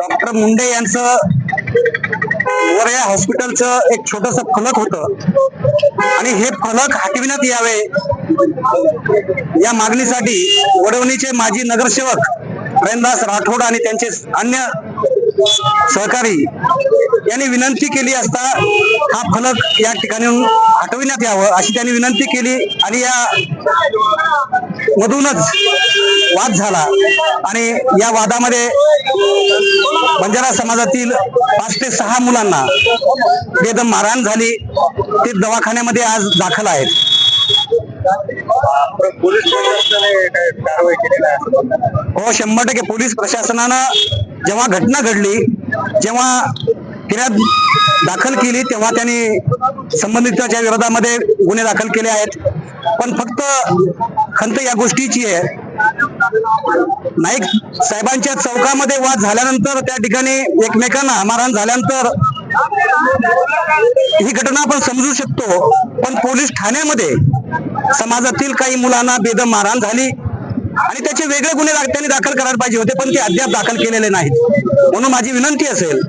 Doctor Munde यांचं वर या हॉस्पिटलचं एक छोटस फलक होतं. आणि हे फलक हटविण्यात यावे. या मागणीसाठी वडवणीचे माजी नगरसेवक प्रेमदास राठोड आणि त्यांचे अन्य सहकारी यांनी विनंती केली असता हा फलक या ठिकाणी हटविण्यात यावं अशी त्यांनी विनंती केली आणि या मधूनच वाद झाला. आणि या वादामध्ये बंजारा समाजातील पाच ते सहा मुलांना बेदम मारहाण झाली. ते दवाखान्यामध्ये आज दाखल आहेत. हो शंभर टक्के पोलीस प्रशासनानं जेव्हा घटना घडली जेव्हा फिर्याद दाखल केली तेव्हा त्यांनी संबंधिताच्या विरोधामध्ये गुन्हे दाखल केले आहेत. पण फक्त खंत या गोष्टीची आहे. नाईक साहेबांच्या चौकामध्ये वाद झाल्यानंतर त्या ठिकाणी एकमेकांना मारहाण झाल्यानंतर ही घटना आपण समजू शकतो. पण पोलीस ठाण्यामध्ये समाजातील काही मुलांना बेदम मारहाण झाली. आणि त्याचे वेगळे गुन्हे त्यांनी दाखल करायला पाहिजे होते पण ते अद्याप दाखल केलेले नाहीत. म्हणून माझी विनंती असेल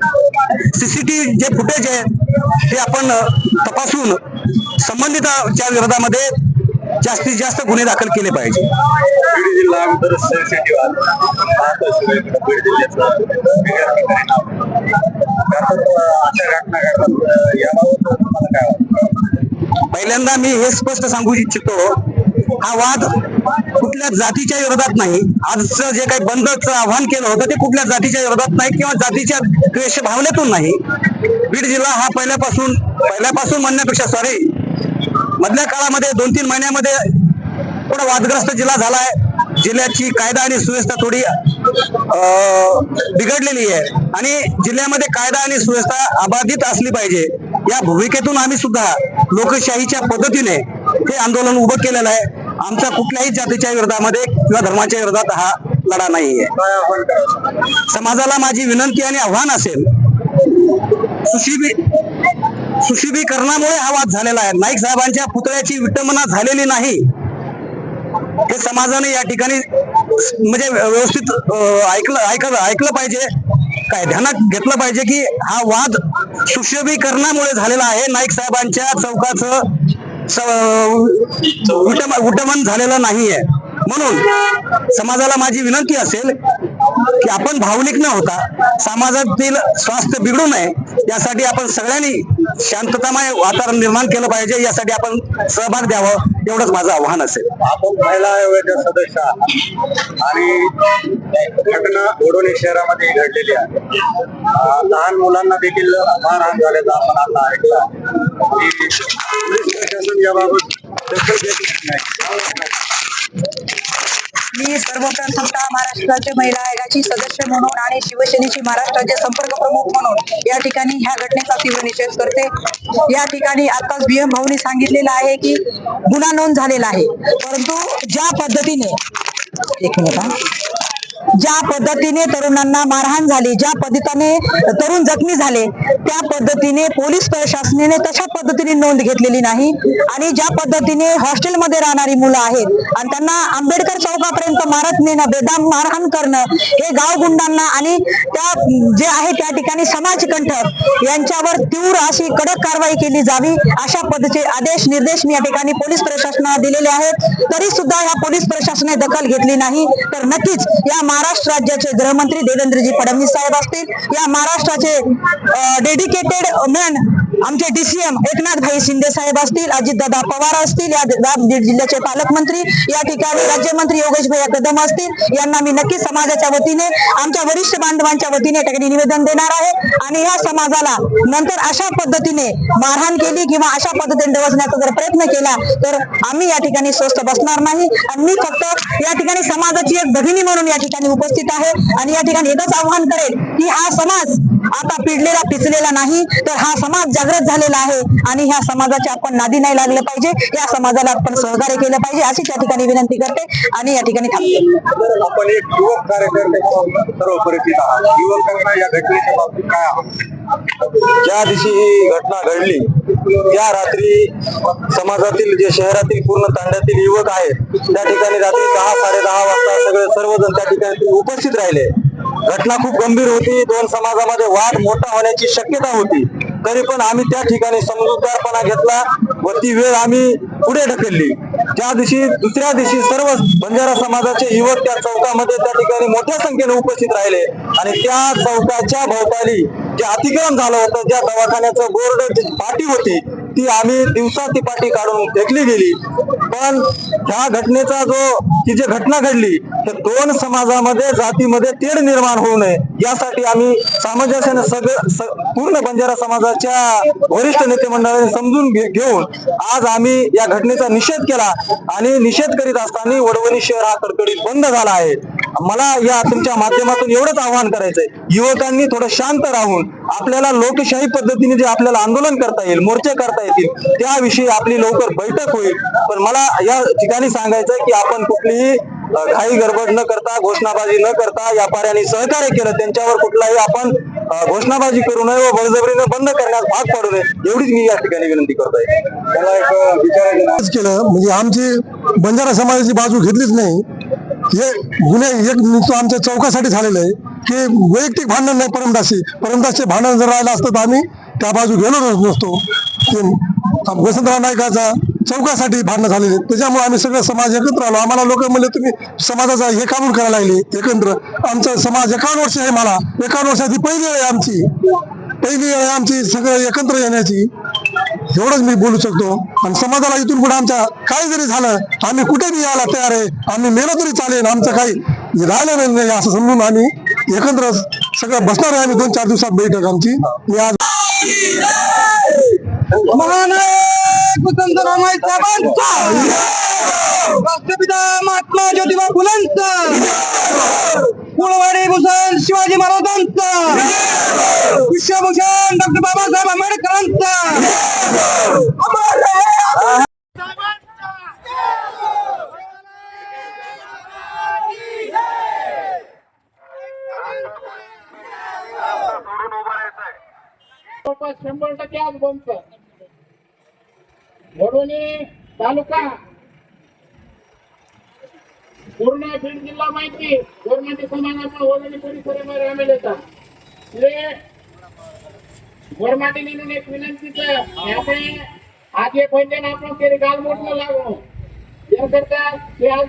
सीसीटीव्ही जे फुटेज आहे ते आपण तपासून संबंधिताच्या विरोधामध्ये जास्तीत जास्त गुन्हे दाखल केले पाहिजे. पहिल्यांदा मी हे स्पष्ट सांगू इच्छितो हा वाद कुठल्या जातीच्या विरोधात नाही. आजचं जे काही बंदचं आव्हान केलं होतं ते कुठल्या जातीच्या विरोधात नाही किंवा जातीच्या द्वेष भावनेतून नाही. बीड जिल्हा हा पहिल्यापासून पहिल्यापासून म्हणण्यापेक्षा सॉरी मधल्या काळामध्ये दोन तीन महिन्यामध्ये थोडा वादग्रस्त जिल्हा झालाय. जिल्ह्याची कायदा आणि सुव्यवस्था थोडी अं, बिघडलेली आहे. आणि जिल्ह्यामध्ये कायदा आणि सुव्यवस्था अबाधित असली पाहिजे. या भूमिकेतून आम्ही सुद्धा लोकशाहीच्या पद्धतीने हे आंदोलन उभं केलेलं आहे. आमचा कुठल्याही जातीच्या विरोधामध्ये किंवा धर्माच्या विरोधात हा लढा नाहीये. समाजाला माझी विनंती आणि आव्हान असेल सुशिबी सुशिबीकरणामुळे हा वाद झालेला आहे. नाईक साहेबांच्या पुतळ्याची विटंबना झालेली नाही. हे समाजाने या ठिकाणी म्हणजे व्यवस्थित ऐकलं ऐकलं ऐकलं पाहिजे. काय ध्यानात घेतलं पाहिजे की हा वाद सुशोभीकरणामुळे झालेला आहे. नाईक साहेबांच्या चौकाचं स- विटंब- विटंबन झालेलं नाहीये. म्हणून समाजाला माझी विनंती असेल की आपण भावनिक न होता समाजातील स्वास्थ्य बिघडू नये यासाठी आपण सगळ्यांनी शांततामय वातावरण निर्माण केलं पाहिजे यासाठी आपण सहभाग द्यावा एवढंच माझं आव्हान असेल. आपण महिला आयोगाच्या सदस्य आहात आणि घटना ओढवणे शहरामध्ये घडलेली आहे. लहान मुलांना देखील मारहाण झाल्याचं आपण आता ऐकलं प्रशासन याबाबत दखल घेत नाही मी सर्वप्रथमतः महाराष्ट्राचे महिला आयोगाची सदस्य म्हणून आणि शिवसेनेची महाराष्ट्राचे संपर्क प्रमुख म्हणून या ठिकाणी ह्या घटनेचा तीव्र निषेध करते. या ठिकाणी आताच बीएम भाऊने सांगितलेलं आहे की गुन्हा नोंद झालेला आहे. परंतु ज्या पद्धतीने एक मिनिट ज्या पद्धतीने तरुणांना मारहाण झाली ज्या पद्धतीने तरुण जखमी झाले त्या पद्धतीने पोलीस प्रशासनाने तशा पद्धतीने नोंद घेतलेली नाही. आणि ज्या पद्धतीने हॉस्टेलमध्ये राहणारी मुलं आहेत आणि त्यांना आंबेडकर चौकापर्यंत मारत नेणं बेदाम मारहाण करणं हे गाव गुंडांना आणि त्या जे आहे त्या ठिकाणी समाजकंठक यांच्यावर तीव्र अशी कडक कारवाई केली जावी अशा पद्धतीचे आदेश निर्देश मी या ठिकाणी पोलीस प्रशासनाला दिलेले आहेत. तरी सुद्धा या पोलीस प्रशासनाने दखल घेतली नाही. तर नक्कीच या महाराष्ट्र राज्याचे गृहमंत्री देवेंद्रजी फडणवीस साहेब असतील. या महाराष्ट्राचे डेडिकेटेड मॅन आमचे डीसीएम एकनाथ भाई शिंदे साहेब असतील अजितदादा पवार असतील या बीड जिल्ह्याचे पालकमंत्री या ठिकाणी राज्यमंत्री योगेश भैया कदम असतील यांना मी नक्की समाजाच्या वतीने आमच्या वरिष्ठ बांधवांच्या वतीने ठिकाणी निवेदन देणार आहे. आणि या समाजाला नंतर अशा पद्धतीने मारहाण केली किंवा अशा पद्धतीने डवसण्याचा जर प्रयत्न केला तर आम्ही या ठिकाणी स्वस्थ बसणार नाही. आणि मी फक्त या ठिकाणी समाजाची एक भगिनी म्हणून या ठिकाणी उपस्थित आहे. आणि या ठिकाणी एकच आव्हान करेल की हा समाज आता पिडलेला पिचलेला नाही तर हा समाज जागृत झालेला आहे. आणि ह्या समाजाच्या आपण नादी नाही लागलं पाहिजे. या समाजाला आपण सहकार्य केलं पाहिजे. अशी त्या ठिकाणी विनंती करते आणि या ठिकाणी थांबते. आपण एक युवक कार्यकर्ते या घटनेच्या बाबतीत काय आहात? ज्या दिवशी ही घटना घडली या रात्री समाजातील जे शहरातील पूर्ण तांड्यातील युवक आहेत त्या ठिकाणी रात्री दहा साडे दहा वाजता सगळे सर्वजण त्या ठिकाणी उपस्थित राहिले. घटना खूप गंभीर होती. दोन समाजामध्ये वाद मोठा होण्याची शक्यता होती. तरी पण आम्ही त्या ठिकाणी समजूतदारपणा घेतला व ती वेळ आम्ही पुढे ढकलली. त्या दिवशी दुसऱ्या दिवशी सर्व बंजारा समाजाचे युवक त्या चौकामध्ये त्या ठिकाणी मोठ्या संख्येने उपस्थित राहिले आणि त्या चौकाच्या भोवताली जे अतिक्रमण झालं होतं ज्या दवाखान्याचं बोर्ड पाठी होती ती आम्ही दिवसा ती पाठी काढून फेकली गेली. पण ह्या घटनेचा जो ती जी घटना घडली तर दोन समाजामध्ये जातीमध्ये तेढ निर्माण होऊ नये. यासाठी आम्ही सामंजस्याने सगळं पूर्ण बंजारा समाजाच्या वरिष्ठ नेते मंडळाने समजून घे- घेऊन आज आम्ही या घटनेचा निषेध केला आणि निषेध करीत असताना वडवणी शहर हा कडकडीत बंद झाला आहे. मला या तुमच्या माध्यमातून एवढंच आवाहन करायचंय. युवकांनी थोडं शांत राहून आपल्याला लोकशाही पद्धतीने जे आपल्याला आंदोलन करता येईल मोर्चे करता येतील त्याविषयी आपली लवकर बैठक होईल. पण मला या ठिकाणी सांगायचंय की आपण कुठलीही काही गडबड न करता घोषणाबाजी न करता व्यापाऱ्यांनी सहकार्य केलं. त्यांच्यावर कुठलाही आपण घोषणाबाजी करू नये व बळजबरीनं बंद करण्यास भाग पाडू नये एवढीच मी या ठिकाणी विनंती करतोय. मला एक विचारायचं केलं म्हणजे आमची बंजारा समाजाची बाजू घेतलीच नाही. हे गुन्हे एक नुसतं आमच्या चौकासाठी झालेलं आहे. की वैयक्तिक भांडण नाही परमदासी. परमदासचे भांडण जर राहिलं असतं तर आम्ही त्या बाजू गेलो नसतो. वसंतराव नाईकाचा चौकासाठी भांडणं झालेले त्याच्यामुळे आम्ही सगळं समाज एकत्र आलो. आम्हाला लोक म्हणले तुम्ही समाजाचा हे कामून करायला लागले एकत्र आमचा समाज एकावन्न वर्ष आहे मला. एकावन्न वर्षाची पहिली वेळ आहे आमची. पहिली वेळ आहे आमची सगळं एकत्र येण्याची. एवढंच मी बोलू शकतो. आणि समाजाला इथून पुढे आमच्या काय जरी झालं आम्ही कुठेही यायला तयार आहे आम्ही मेलं तरी चालेल. आमचं काही राहिलं नाही असं समजून आम्ही एकत्र सगळं बसणार आहे. आम्ही दोन चार दिवसात बैठक आमची. मी आज राष्ट्रपिता महात्मा ज्योतिबा फुलांचा कुळवाडी भूषण शिवाजी महाराजांचा विश्वभूषण डॉक्टर बाबासाहेब आंबेडकरांचा शंभर टक्के आज बंद मोडोनी तालुका. पूर्ण बीड जिल्हा माहिती. गोरमंडी समाजाचा वडोणी परिसरामध्ये आम्ही येतात म्हणून एक विनंती आज हे पहिले आपण तरी गाल मोठलं लागू याकरता ते आज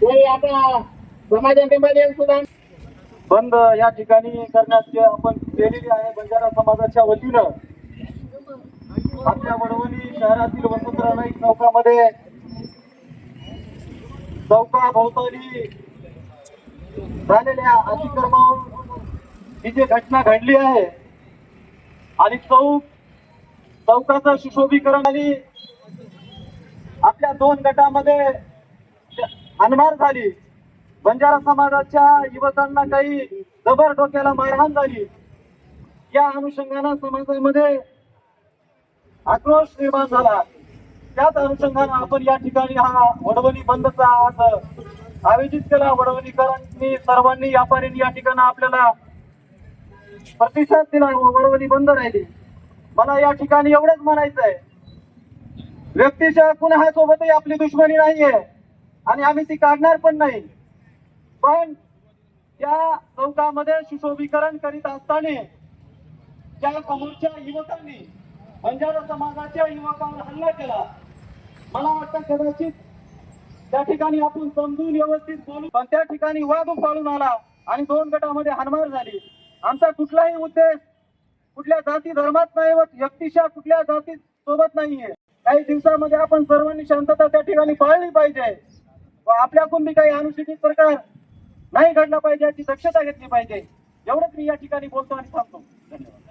कोणी आपला समाजामध्ये सुद्धा बंद या ठिकाणी करण्यात आपण केलेली आहे बंजारा समाजाच्या वतीनं आपल्या वडवणी शहरातील वसंतराव नाईक चौकामध्ये चौका भोवताली झालेल्या अतिक्रमण ही जी घटना घडली आहे आणि चौक चौकाचं सुशोभीकरण आणि आपल्या दोन गटामध्ये अनमार झाली. बंजारा समाजाच्या युवकांना काही जबर डोक्याला मारहाण झाली. या अनुषंगानं समाजामध्ये आक्रोश निर्माण झाला. त्याच अनुषंगानं आपण या ठिकाणी हा वडवणी बंदचा आज आयोजित केला. वडवणीकरांनी सर्वांनी व्यापाऱ्यांनी या ठिकाणी आपल्याला प्रतिसाद दिला. वडवणी बंद राहिली. मला या ठिकाणी एवढंच म्हणायचं आहे व्यक्तीच्या कुणासोबतही आपली दुश्मनी नाहीये आणि आम्ही ती काढणार पण नाही. पण त्या चौकामध्ये सुशोभीकरण करीत असताना त्या समोरच्या युवकांनी बंजारा समाजाच्या युवकावर हल्ला केला. मला वाटतं कदाचित त्या ठिकाणी आपण समजून व्यवस्थित बोलू. पण त्या ठिकाणी वाद उफाळून आला आणि दोन गटामध्ये हानमार झाली. आमचा कुठलाही उद्देश कुठल्या जाती धर्मात नाही व व्यक्तीच्या कुठल्या जाती सोबत नाहीये. काही दिवसामध्ये आपण सर्वांनी शांतता त्या ठिकाणी पाळली पाहिजे व आपल्याकडून बी काही अनुसूचित प्रकार नाही घडला पाहिजे याची दक्षता घेतली पाहिजे. एवढंच मी या ठिकाणी बोलतो आणि थांबतो. धन्यवाद.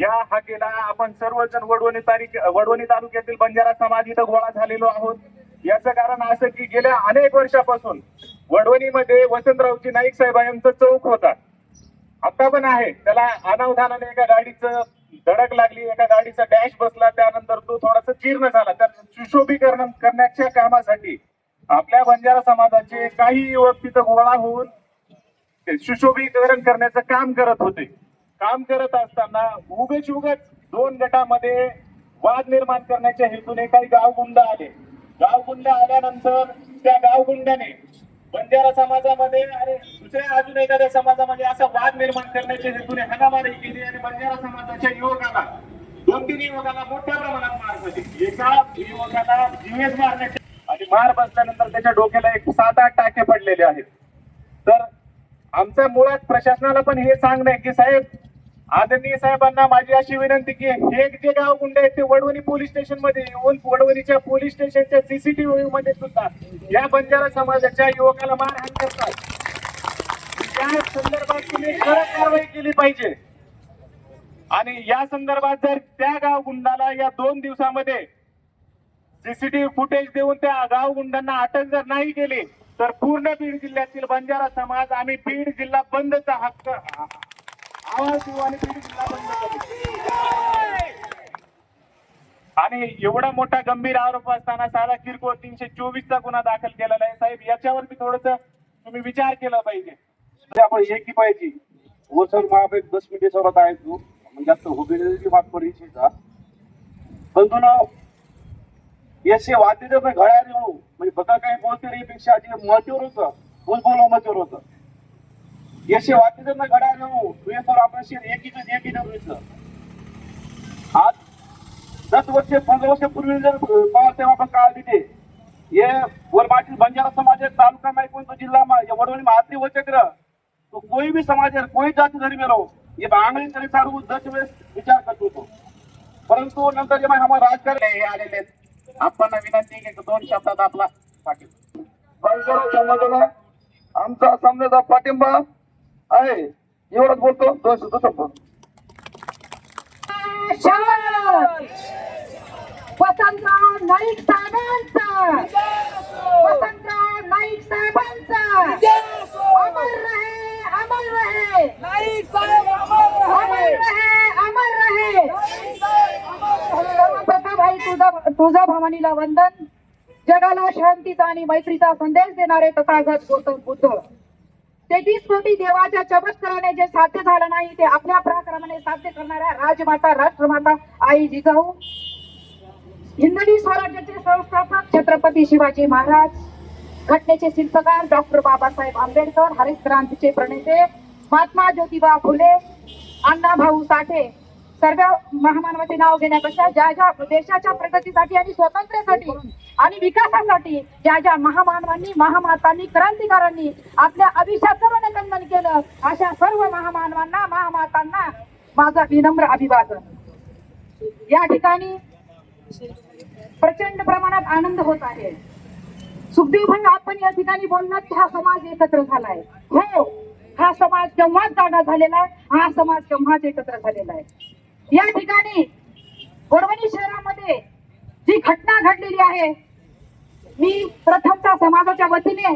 या हाकेला आपण सर्वजण वडवणी तारीख वडवणी तालुक्यातील बंजारा समाज इथं गोळा झालेलो आहोत. याचं कारण असं की गेल्या अनेक वर्षापासून वडवणीमध्ये वसंतरावजी नाईक साहेब यांचं चौक होता. आता पण आहे. त्याला अनावधानाने एका गाडीचं धडक लागली एका गाडीचा डॅश बसला त्यानंतर तो थोडासा जीर्ण झाला. त्या सुशोभीकरण करण्याच्या कामासाठी आपल्या बंजारा समाजाचे काही युवक तिथं गोळा होऊन ते सुशोभीकरण करण्याचं काम करत होते. काम करत असताना उगच उगच दोन गटामध्ये वाद निर्माण करण्याच्या हेतूने काही गावगुंड आले. गावगुंड आल्यानंतर त्या गावगुंडाने बंजारा समाजामध्ये आणि दुसऱ्या अजून एखाद्या समाजामध्ये असा वाद निर्माण करण्याच्या हेतूने हाणामारी केली आणि बंजारा समाजाच्या युवकाला दोन तीन युवकाला मोठ्या प्रमाणात मार झाली एका युवकाला जीवेस मारण्याचे आणि मार बसल्यानंतर त्याच्या डोक्याला एक सात आठ टाके पडलेले आहेत. तर आमचं मुळात प्रशासनाला पण हे सांगणं आहे की साहेब आदरणीय साहेबांना माझी अशी विनंती की हे जे गाव गुंड आहेत ते वडवणी पोलीस स्टेशनमध्ये येऊन वडवणीच्या पोलीस स्टेशनच्या सीसीटीव्ही मध्ये सुद्धा या बंजारा समाजाच्या युवकाला मारहाण करतात त्या संदर्भात तुम्ही कडक कारवाई केली पाहिजे. आणि या संदर्भात जर त्या गाव गुंडाला या दोन दिवसामध्ये सीसीटीव्ही फुटेज देऊन त्या गाव गुंडांना अटक जर नाही केली तर पूर्ण बीड जिल्ह्यातील बंजारा समाज आम्ही बीड जिल्हा बंदचा हक्क आवाज देऊ आणि बीड जिल्हा बंद करू. आणि एवढा मोठा गंभीर आरोप असताना साधा किरकोळ तीनशे चोवीस चा गुन्हा दाखल केलेला आहे. साहेब याच्यावर मी थोडस तुम्ही विचार केला पाहिजे. म्हणजे आपण आपण एकी पाहिजे? वो सर वहाँ पे दस मिनट सोबत आहे तू. म्हणजे आता हो बात पडीची का पण ना याचे वाद्य जर घड्याळ येऊ. म्हणजे बघा काही बोलते पेक्षा जे महत्वर होतं बोल बोलो महत्वर होतं. याचे वाद्य जर घड्याळ येऊ. तुझे तर आपण शेर एकीच एकी नव्हतं आज दस वर्ष पंधरा वर्षापूर्वी जर पवार साहेब आपण काळ दिले ये वरमाटी बंजारा समाज है तालुका में कोई तो जिला में या वडोली में आती हो चक्र तो कोई भी समाज है कोई जाति धर्म में रहो ये बांगड़ी तरी सारू दस वेळेस विचार करतो तो परंतु नंतर जेव्हा हमारा राजकारण हे आलेले आहेत. आपण विनंती आहे की दोन शब्दात आपला पाठिंबा समाजाला आमचा समजाचा पाठिंबा आहे. एवढंच बोलतो. दोन शब्द संपतो वसंतराव नाईक साहेबांचा! वसंतराव नाईक साहेबांचा! अमर रहे अमर रहे! अमर रहे! अमर रहे तुझा तुझा भवानीला वंदन. जगाला शांतीचा आणि मैत्रीचा संदेश देणारे तथागत गौतम बुद्ध. तेहतीस कोटी देवाच्या चमत्काराने जे साध्य झालं नाही ते आपल्या पराक्रमाने साध्य करणाऱ्या राजमाता राष्ट्रमाता आई जिजाऊ. हिंदवी स्वराज्याचे संस्थापक छत्रपती शिवाजी महाराज. घटनेचे शिल्पकार डॉक्टर बाबासाहेब आंबेडकर हरित क्रांतीचे प्रणेते महात्मा ज्योतिबा फुले अण्णा भाऊ साठे. सर्व महामानवाचे नाव घेण्यापेक्षा ज्या ज्या देशाच्या प्रगतीसाठी आणि स्वातंत्र्यासाठी आणि विकासासाठी ज्या ज्या महामानवांनी महामातांनी क्रांतिकारांनी आपल्या अभिशाचं मनकंदन केलं अशा सर्व महामानवांना महामातांना माझा विनम्र अभिवादन. या ठिकाणी प्रचंड प्रमाणात आनंद होत आहे. सुखदेव भाई आपण या ठिकाणी बोलणार की हा समाज एकत्र झालाय. हो हा समाज केव्हाच जागा झालेला आहे हा समाज केव्हाच एकत्र झालेला आहे. या ठिकाणी वडवणी शहरामध्ये जी घटना घडलेली आहे मी प्रथमता समाजाच्या वतीने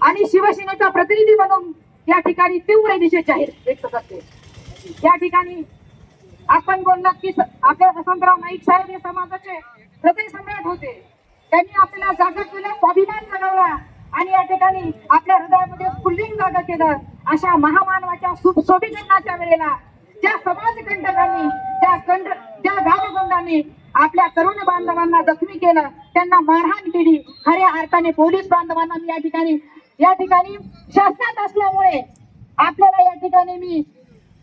आणि शिवसेनेचा प्रतिनिधी म्हणून या ठिकाणी तीव्र निषेध जाहीर व्यक्त करते. या ठिकाणी आपण बोललो की स- आपले वसंतराव नाईक साहेब हे समाजाचे हृदय सम्राट होते. त्यांनी आपल्याला जागा केलं स्वाभिमान जगवला आणि या ठिकाणी आपल्या हृदयामध्ये स्फुल्लिंग जागा केलं अशा महामानवाच्या सुशोभीकरणाच्या वेळेला ज्या समाजकंटकांनी त्या कंड त्या गावगुंडांनी आपल्या तरुण बांधवांना जखमी केलं त्यांना मारहाण केली खऱ्या अर्थाने पोलीस बांधवांना मी या ठिकाणी या ठिकाणी शासनात असल्यामुळे आपल्याला या ठिकाणी मी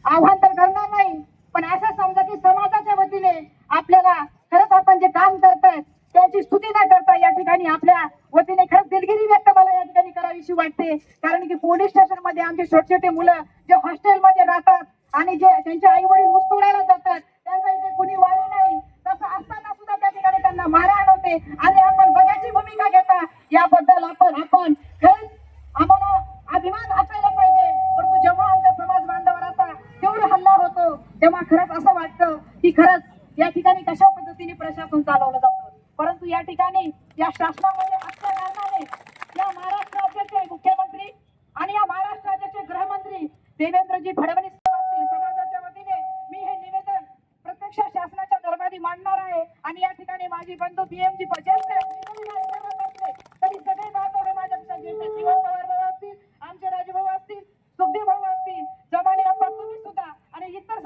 आव्हान तर करणार नाही पण असं समजा की समाजाच्या वतीने आपल्याला खरंच आपण जे काम करतायत त्याची स्तुती न करता या ठिकाणी आपल्या वतीने खरंच दिलगिरी व्यक्त मला या ठिकाणी करावीशी वाटते. कारण की पोलीस स्टेशनमध्ये आमचे छोटे छोटे मुलं जे हॉस्टेलमध्ये राहतात आणि जे त्यांचे आई वडील मुस्तोडायला जातात त्यांचा इथे कुणी वाली नाही तसं असताना सुद्धा त्या ठिकाणी त्यांना मारहाण होते आणि आपण बघायची भूमिका घेता याबद्दल आपण आपण खरंच आम्हाला अभिमान असायला पाहिजे परंतु जेव्हा आमच्या समाज बांधवावर असा तेवढा हल्ला होतो तेव्हा खरंच असं वाटतं की खरंच या ठिकाणी कशा पद्धतीने प्रशासन चालवलं जातं परंतु या ठिकाणी या शासनामध्ये असल्या कारणाने या महाराष्ट्र राज्याचे मुख्यमंत्री आणि या महाराष्ट्र राज्याचे गृहमंत्री देवेंद्रजी फडणवीस असतील समाजाच्या वतीने मी हे निवेदन प्रत्यक्ष शासनाच्या दरबारी मांडणार आहे. आणि या ठिकाणी माझी बंधू बीएमजी पटेल तरी सगळे बांधव हे माझ्यापेक्षा ज्येष्ठ जीवन पवार भाऊ असतील आमचे राजभाऊ असतील सुखदेव भाऊ असतील जमाने अप्पा तुम्ही सुद्धा आणि इतर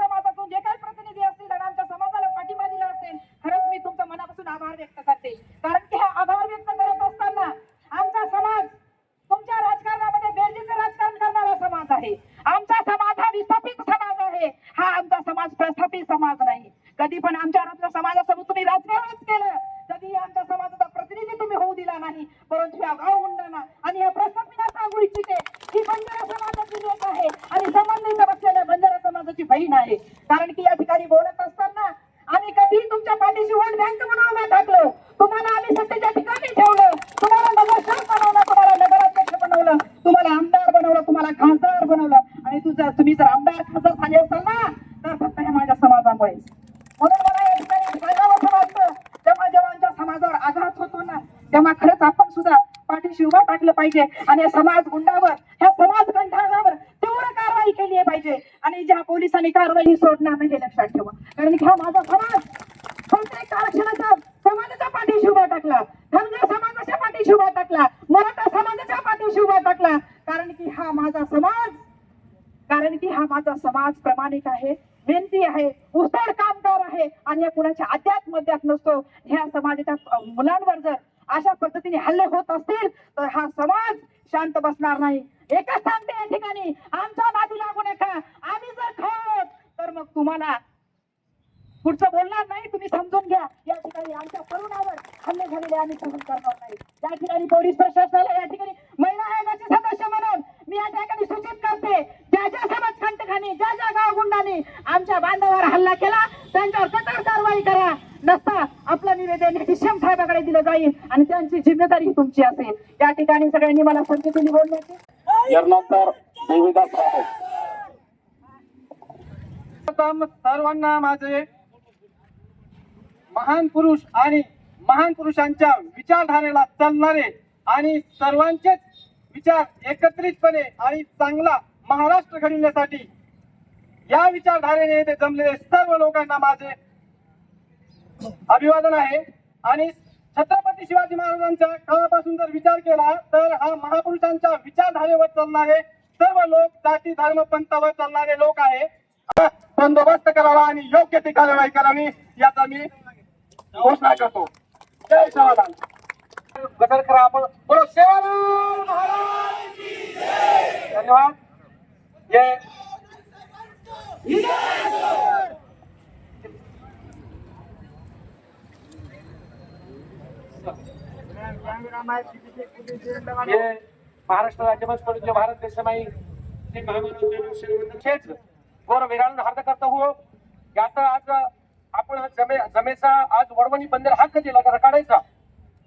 समाज नाही कधी पण आमच्या आमच्या समाजासोबत तुम्ही राजकारणच केलं कधी आमच्या समाजाचा प्रतिनिधी तुम्ही होऊ दिला नाही परंतु या गाव गुंडांना आणि या प्रस्थापिना सांगू इच्छिते की बंजारा समाजाची लेख आहे आणि संबंधित बसलेल्या बंजारा समाजाची बहीण आहे कारण की या ठिकाणी बोलत असताना आम्ही कधी तुमच्या पाठीशी वोट बँक म्हणून उभा टाकलो तुम्हाला आम्ही सत्तेच्या ठिकाणी ठेवलं तुम्हाला नगरसेवक बनवलं तुम्हाला नगराध्यक्ष बनवलं तुम्हाला आमदार बनवलं तुम्हाला खासदार बनवलं आणि तुझा तुम्ही जर आमदार खासदार झाले असाल ना तर फक्त हे माझ्या समाजामुळे म्हणून मला या ठिकाणी सांगावं वाटतं जेव्हा जेव्हा आमच्या समाजावर आघात होतो ना तेव्हा खरंच आपण सुद्धा पाठीशी उभा टाकलं पाहिजे आणि या समाज गुंडावर ह्या समाज कंठावर तीव्र कारवाई केली पाहिजे. आणि ज्या पोलिसांनी कारवाई सोडणार नाही हे लक्षात ठेवा. कारण की हा माझा समाज प्रत्येक आरक्षणाच्या समाजाच्या पाठीशी उभा टाकला. धनगर समाजाच्या पाठीशी उभा टाकला. मराठा समाजाच्या पाठीशी उभा टाकला. कारण की हा माझा समाज कारण की हा माझा समाज प्रामाणिक आहे मेहनती आहे उस्तड कामगार आहे. आणि या कुणाच्या अध्यात मध्यात नसतो. ह्या समाजाच्या मुलांवर जर अशा पद्धतीने हल्ले होत असतील तर हा समाज शांत बसणार नाही. एकच सांगते या ठिकाणी आमच्या नादी लागू नका आम्ही जर खवळलो तर मग तुम्हाला पुढचं बोलणार नाही. तुम्ही समजून घ्या. या ठिकाणी आमच्या तरुणावर हल्ले झालेले आम्ही सहन करणार नाही. या ठिकाणी पोलीस प्रशासनाला या ठिकाणी महिला आयोगाचे सदस्य म्हणून मी या ठिकाणी सूचित करते. ज्या ज्या समाज कंटकांनी ज्या ज्या गावगुंडांनी आमच्या बांधवावर हल्ला केला त्यांच्यावर कठोर कारवाई करा. नसता आपलं निवेदन सीएम साहेबाकडे दिलं जाईल आणि त्यांची जिम्मेदारी तुमची असेल. या ठिकाणी सगळ्यांनी मला संधी दिली बोलण्याची यानंतर देवीदास सर्वांना माझे महान पुरुष आणि महान पुरुषांच्या विचारधारेला चालणारे आणि सर्वांचेच विचार एकत्रितपणे आणि चांगला महाराष्ट्र घडविण्यासाठी या विचारधारेने येथे जमलेले सर्व लोकांना माझे अभिवादन आहे. आणि छत्रपती शिवाजी महाराजांच्या काळापासून जर विचार केला तर हा महापुरुषांच्या विचारधारेवर चालणारे सर्व लोक जाती धर्म पंथावर चालणारे लोक आहे. बंदोबस्त करावा आणि योग्य ती कार्यवाही करावी याचा मी घोषणा करतो. जय समाधान गजर करा आपण बरोबर सेवा जय. धन्यवाद. जय. ये महाराष्ट्र राज्यमंच जो भारत देश में तेच गौरव विराळून हार्द करतो हो याचा आज आपण जमे जमेचा आज वडवणी बंदर हक्क दिला का काढायचा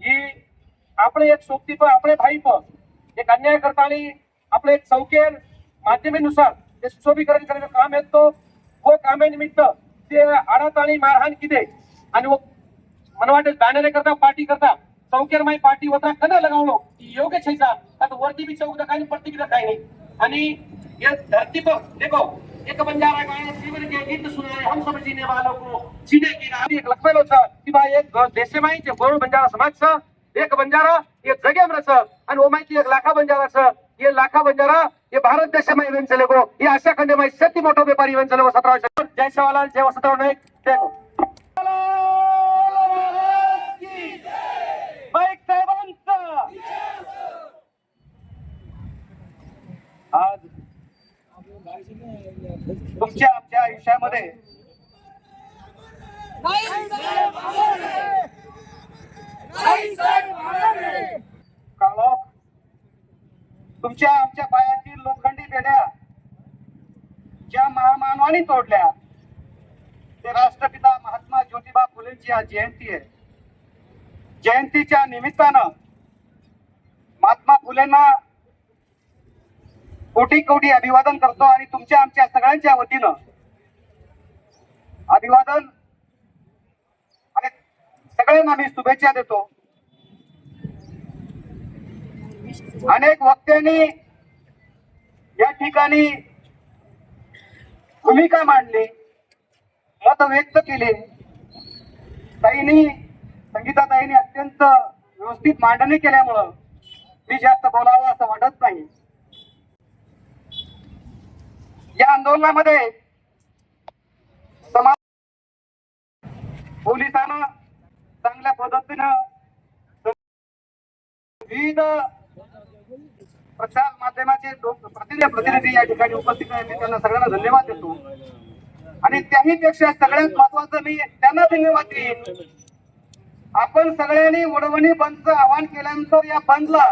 ही આપણે એક सोबती पर આપણે भाई पर एक अन्याय करता आणि आपलं एक चौकेर माध्यमेनुसार ते सुशोभीकरण करायचं काम आहे तो वो कामानिमित्त ते आडात आणि मारहाण किती आणि वो મને વાટે બેનરે કરતા પાર્ટી કરતા ચૌકેર માં પાર્ટી હોતા કને લગાવણો ઈ યોગ્ય છે सा का तो वरती भी चौक रखाय पट्टी भी रखाय नहीं आणि ये धरती पर देखो एक बंजारा गायन जीवन के गीत सुनाए हम सब जीने वालों को जीने की राह एक लखमेलो छ की बा एक देशे माई जे गोळ बंजारा समाज छ एक बंजारा ये जगे में छ आणि ओ माहिती एक लाखा बंजारा छ ये लाखा बंजारा ये भारत देश में इवन चले गो ये आशा खंडे में शेती मोठो व्यापारी इवन चले गो सतरा जय शिवालाल जय वसंतराव नाईक देखो आज तुमच्या आमच्या आयुष्यामध्ये तुमच्या आमच्या पायातील लोखंडी पेड्या ज्या महामानवाने तोडल्या ते राष्ट्रपिता महात्मा ज्योतिबा फुलेंची आज जयंती आहे. जयंतीच्या निमित्तानं महात्मा फुलेंना कोटी कोटी अभिवादन करतो आणि तुमच्या आमच्या सगळ्यांच्या वतीनं अभिवादन आणि सगळ्यांना मी शुभेच्छा देतो. अनेक वक्त्यांनी या ठिकाणी भूमिका मांडली मत व्यक्त केले. ताईंनी संगीताताईंनी अत्यंत व्यवस्थित मांडणी केल्यामुळं मी जास्त बोलावं असं वाटत नाही. या आंदोलनामध्ये समाज पोलिसांना चांगल्या पद्धतीनं विविध प्रसार माध्यमाचे प्रतिनिधी प्रतिनिधी या ठिकाणी उपस्थित आहेत. मी त्यांना सगळ्यांना धन्यवाद देतो. आणि त्याही पेक्षा सगळ्यात महत्वाचं मी त्यांना धन्यवाद देईन. आपण सगळ्यांनी वडवणी बंदचं आवाहन केल्यानंतर या बंदला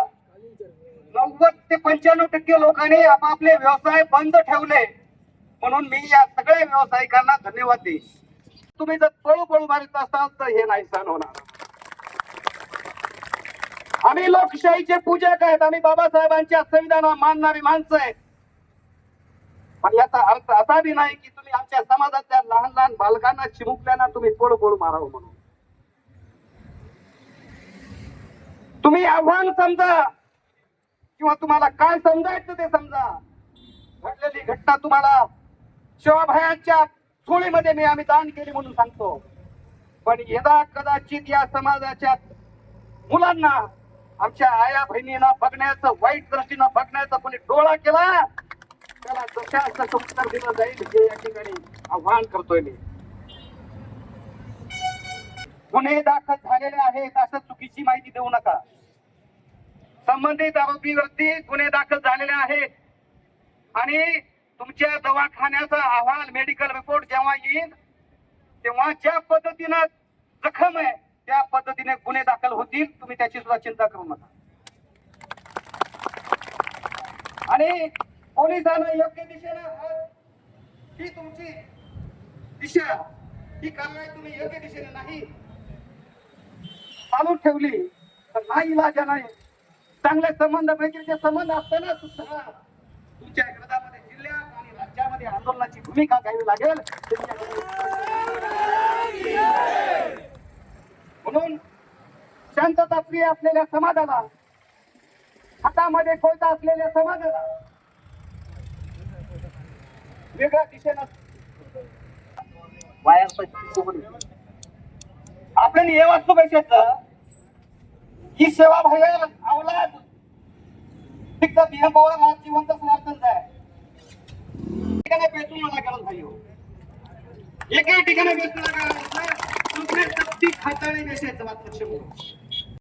नव्वद ते पंच्याण्णव टक्के लोकांनी आपापले व्यवसाय बंद ठेवले. म्हणून मी या सगळ्या व्यावसायिकांना धन्यवाद देईन. तुम्ही जर पळू पळू मारित असाल तर हे नाही सण होणार. आम्ही लोकशाहीचे पूजक आहेत. आम्ही बाबासाहेबांच्या संविधाना मानणारी माणसं आहेत. पण याचा अर्थ असा बी नाही की तुम्ही आमच्या समाजातल्या लहान लहान बालकांना चिमुकल्यांना तुम्ही पळू पळू मारावं म्हणून. तुम्ही आव्हान समजा. किंवा तुम्हाला काय समजायचं ते समजा. घडलेली घटना तुम्हाला शिवाभयांच्या चोळीमध्ये मी आम्ही दान केली म्हणून सांगतो. पण यदा कदाचित या समाजाच्या मुलांना आमच्या आया बहिणींना बघण्याचं वाईट दृष्टीनं बघण्याचा कोणी डोळा केला त्याला जशाचं उत्तर दिलं जाईल हे या ठिकाणी आव्हान करतोय मी. गुन्हे दाखल झालेले आहेत असं चुकीची माहिती देऊ नका. संबंधित आरोपीवरती गुन्हे दाखल झालेले आहेत आणि तुमच्या दवाखान्याचा अहवाल मेडिकल रिपोर्ट जेव्हा येईल तेव्हा ज्या पद्धतीनं जखम आहे त्या पद्धतीने गुन्हे दाखल होतील. तुम्ही त्याची सुद्धा चिंता करू नका. आणि पोलिसांना योग्य दिशेनं ही तुमची दिशा ही कारवाई तुम्ही योग्य दिशेने नाही चालू ठेवली तर नाही इलाजा नाही चांगले संबंध मैत्रीचे संबंध असताना सुद्धा तुमच्या विरोधामध्ये जिल्ह्यात आणि राज्यामध्ये आंदोलनाची भूमिका घ्यावी लागेल. म्हणून शांतता प्रिय असलेल्या समाजाला हातामध्ये कोयता असलेल्या समाजाला वेगळ्या दिशेनं आपल्याला हे वाचतो कशाचं? ही सेवा भैया अवलाद. तिथं बिहा हा जिवंत समर्थन आहे. ठिकाणी बेचून मला गरज भाई हो एका ठिकाणी बेचून गरज दुसऱ्या सक्ती खाताळे देशाचं वाटतं